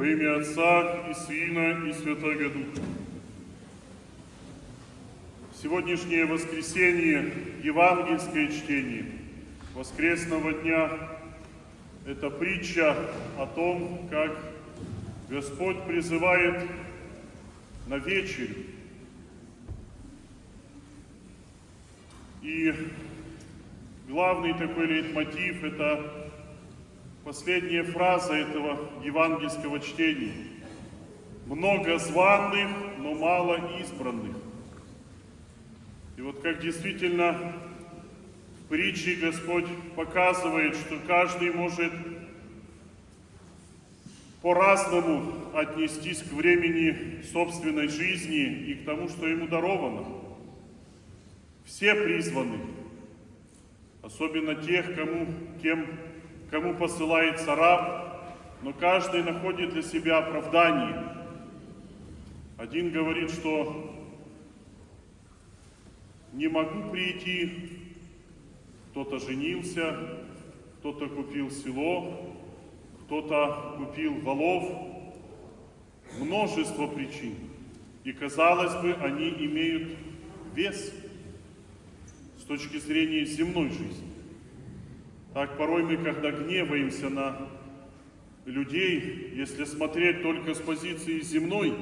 Во имя Отца и Сына и Святого Духа. Сегодняшнее воскресенье, евангельское чтение воскресного дня – это притча о том, как Господь призывает на вечерю. И главный такой лейтмотив – это последняя фраза этого евангельского чтения. Много званых, но мало избранных. И вот как действительно в притче Господь показывает, что каждый может по-разному отнестись к времени собственной жизни и к тому, что ему даровано. Все призваны, особенно тех, кому, кем кому посылается раб, но каждый находит для себя оправдание. Один говорит, что не могу прийти, кто-то женился, кто-то купил село, кто-то купил волов, множество причин. И казалось бы, они имеют вес с точки зрения земной жизни. Так порой мы, когда гневаемся на людей, если смотреть только с позиции земной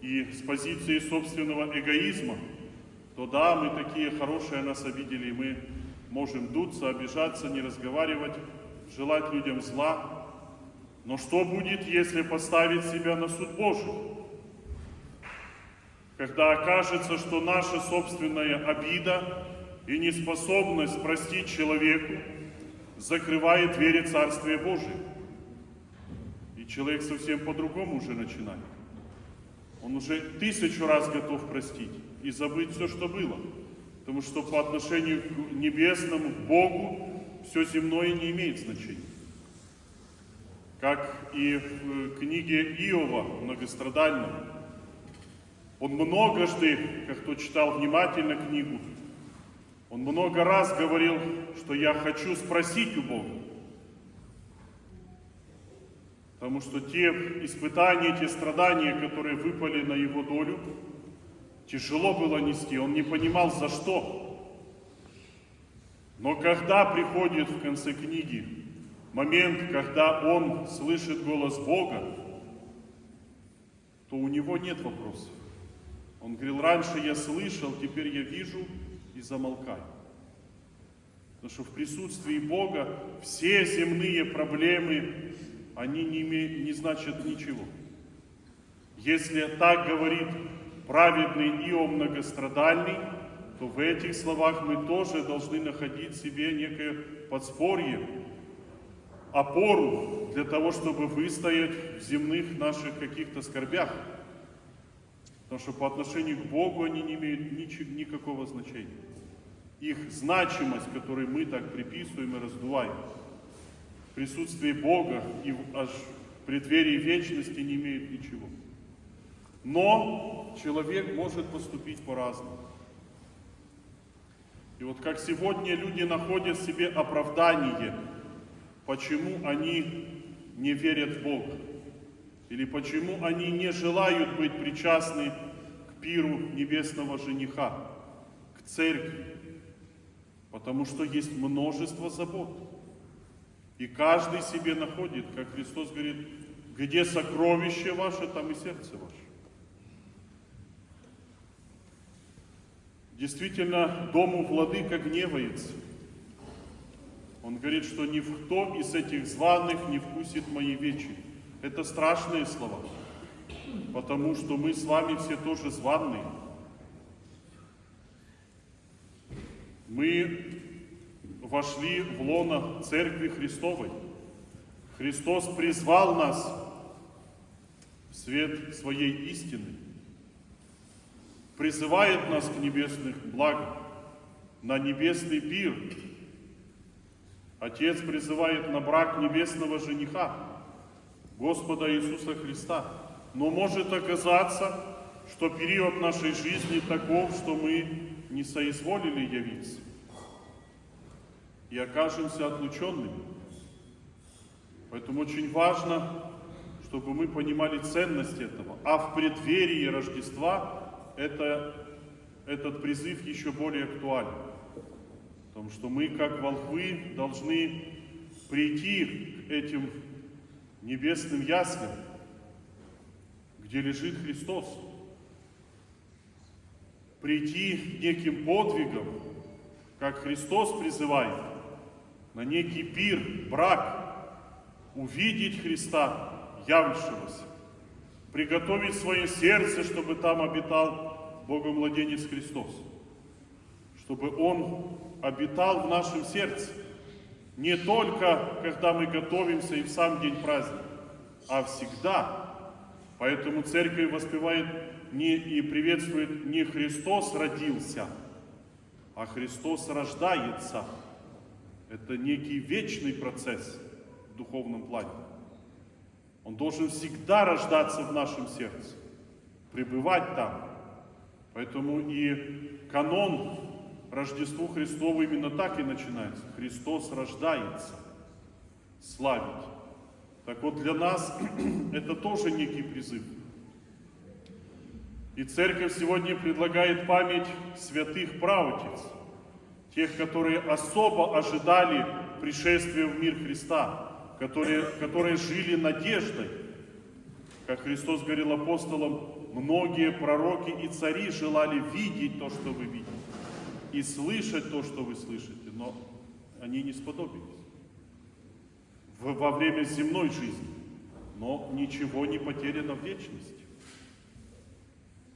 и с позиции собственного эгоизма, то да, мы такие хорошие, нас обидели, и мы можем дуться, обижаться, не разговаривать, желать людям зла. Но что будет, если поставить себя на суд Божий? Когда окажется, что наша собственная обида и неспособность простить человеку закрывает двери Царствия Божия. И человек совсем по-другому уже начинает. Он уже тысячу раз готов простить и забыть все, что было. Потому что по отношению к небесному, к Богу, все земное не имеет значения. Как и в книге Иова, многострадальном. Он многожды, как кто читал внимательно книгу, он много раз говорил, что я хочу спросить у Бога. Потому что те испытания, те страдания, которые выпали на его долю, тяжело было нести, он не понимал за что. Но когда приходит в конце книги момент, когда он слышит голос Бога, то у него нет вопросов. Он говорил, раньше я слышал, теперь я вижу, и замолкай. Потому что в присутствии Бога все земные проблемы, они не, имеют, не значат ничего. Если так говорит праведный Иов многострадальный, то в этих словах мы тоже должны находить себе некое подспорье, опору для того, чтобы выстоять в земных наших каких-то скорбях. Потому что по отношению к Богу они не имеют никакого значения. Их значимость, которую мы так приписываем и раздуваем, в присутствии Бога и аж в преддверии вечности не имеют ничего. Но человек может поступить по-разному. И вот как сегодня люди находят в себе оправдание, почему они не верят в Бога. Или почему они не желают быть причастны к пиру небесного жениха, к церкви? Потому что есть множество забот. И каждый себе находит, как Христос говорит, где сокровище ваше, там и сердце ваше. Действительно, дому владыка гневается. Он говорит, что никто из этих званых не вкусит моей вечери. Это страшные слова, потому что мы с вами все тоже званные. Мы вошли в лоно Церкви Христовой. Христос призвал нас в свет своей истины, призывает нас к небесных благам, на небесный пир. Отец призывает на брак небесного жениха. Господа Иисуса Христа. Но может оказаться, что период нашей жизни таков, что мы не соизволили явиться и окажемся отлученными. Поэтому очень важно, чтобы мы понимали ценность этого. А в преддверии Рождества это, этот призыв еще более актуален. Потому что мы, как волхвы, должны прийти к этим небесным яслям, где лежит Христос. Прийти неким подвигом, как Христос призывает, на некий пир, брак, увидеть Христа, явившегося, приготовить свое сердце, чтобы там обитал Богомладенец Христос, чтобы Он обитал в нашем сердце, не только когда мы готовимся и в сам день праздника, а всегда. Поэтому церковь воспевает не, и приветствует не Христос родился, а Христос рождается. Это некий вечный процесс в духовном плане. Он должен всегда рождаться в нашем сердце, пребывать там. Поэтому и канон Рождеству Христову именно так и начинается. Христос рождается. Славить. Так вот, для нас это тоже некий призыв. И церковь сегодня предлагает память святых правотиц, тех, которые особо ожидали пришествия в мир Христа, которые, которые жили надеждой. Как Христос говорил апостолам, многие пророки и цари желали видеть то, что вы видите, и слышать то, что вы слышите, но они не сподобились во время земной жизни. Но ничего не потеряно в вечности.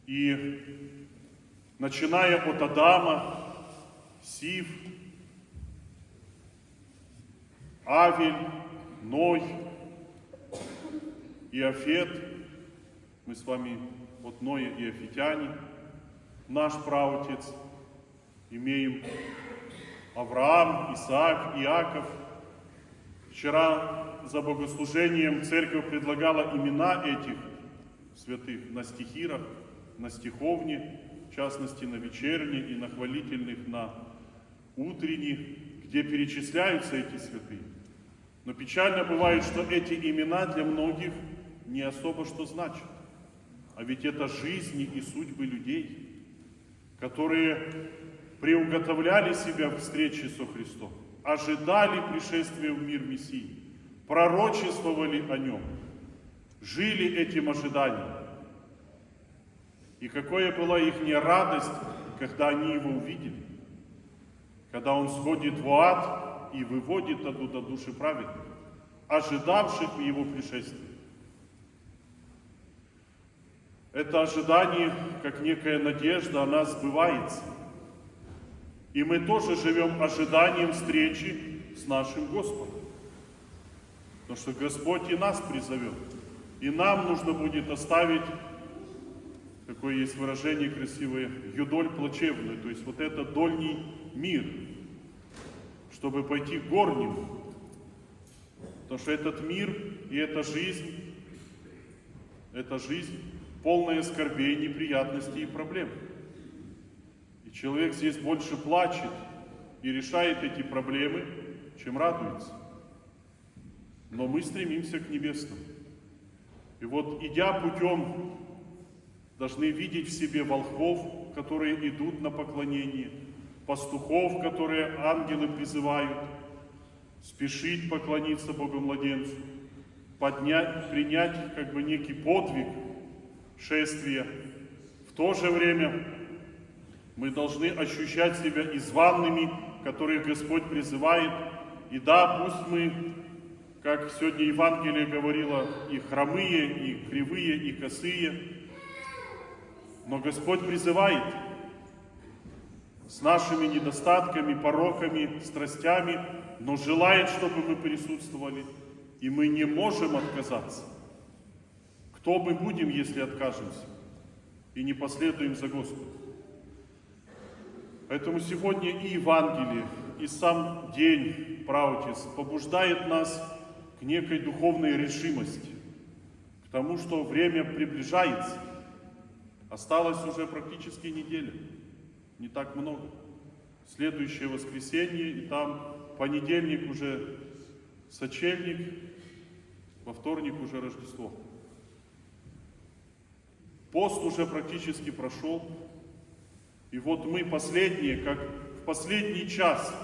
И начиная от Адама, Сив, Авель, Ной, Иофет, мы с вами от Ноя и Офетяне, наш праотец, имеем Авраам, Исаак, Иаков. Вчера за богослужением церковь предлагала имена этих святых на стихирах, на стиховне, в частности на вечерней и на хвалительных на утренней, где перечисляются эти святые. Но печально бывает, что эти имена для многих не особо что значат. А ведь это жизни и судьбы людей, которые приуготовляли себя к встрече со Христом, ожидали пришествия в мир Мессии, пророчествовали о нем, жили этим ожиданием. И какая была их радость, когда они его увидели, когда он сходит в ад и выводит оттуда души праведных, ожидавших его пришествия. Это ожидание, как некая надежда, она сбывается. И мы тоже живем ожиданием встречи с нашим Господом. Потому что Господь и нас призовет. И нам нужно будет оставить, какое есть выражение красивое, юдоль плачевную, то есть вот это дольний мир, чтобы пойти к горнему. Потому что этот мир и эта жизнь, это жизнь полная скорбей, неприятностей и проблем. Человек здесь больше плачет и решает эти проблемы, чем радуется. Но мы стремимся к небесному. И вот, идя путем, должны видеть в себе волхвов, которые идут на поклонение – пастухов, которые ангелы призывают, спешить поклониться Богу-младенцу, поднять, принять как бы некий подвиг шествия. В то же время мы должны ощущать себя изванными, которых Господь призывает. И да, пусть мы, как сегодня Евангелие говорило, и хромые, и кривые, и косые, но Господь призывает – с нашими недостатками, пороками, страстями, но желает, чтобы мы присутствовали, и мы не можем отказаться. Кто мы будем, если откажемся и не последуем за Господом? Поэтому сегодня и Евангелие, и сам день Праутис побуждает нас к некой духовной решимости, к тому, что время приближается. Осталось уже практически неделя не так много. Следующее воскресенье, и там понедельник уже сочельник, Во вторник уже Рождество. Пост уже практически прошел. И вот мы последние, как в последний час,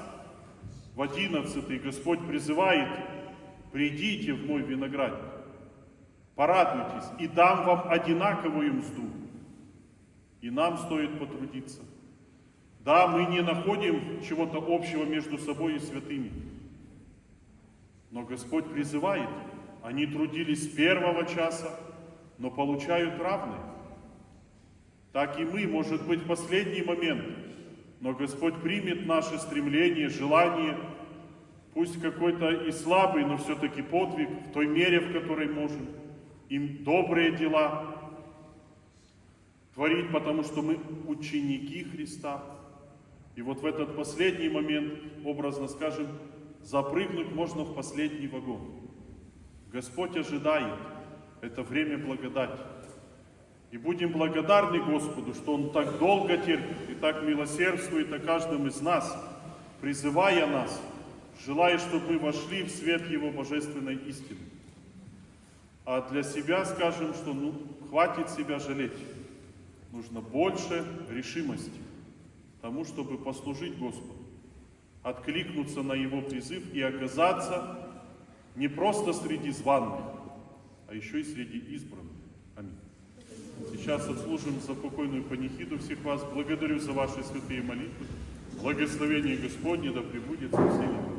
в одиннадцатый, Господь призывает, придите в мой виноградник, порадуйтесь, и дам вам одинаковую мзду. И нам стоит потрудиться. Да, мы не находим чего-то общего между собой и святыми. Но Господь призывает. Они трудились с первого часа, но получают равные. Так и мы, может быть, в последний момент, но Господь примет наше стремление, желание, пусть какой-то и слабый, но все-таки подвиг, в той мере, в которой можем, им добрые дела творить, потому что мы ученики Христа. И вот в этот последний момент, образно скажем, запрыгнуть можно в последний вагон. Господь ожидает, это время благодати. И будем благодарны Господу, что Он так долго терпит и так милосердствует о каждом из нас, призывая нас, желая, чтобы мы вошли в свет Его божественной истины. А для себя скажем, что ну, хватит себя жалеть. Нужно больше решимости тому, чтобы послужить Господу, откликнуться на Его призыв и оказаться не просто среди званных, а еще и среди избранных. Сейчас отслужим за покойную панихиду всех вас. Благодарю за ваши святые молитвы. Благословение Господне да пребудет со всеми.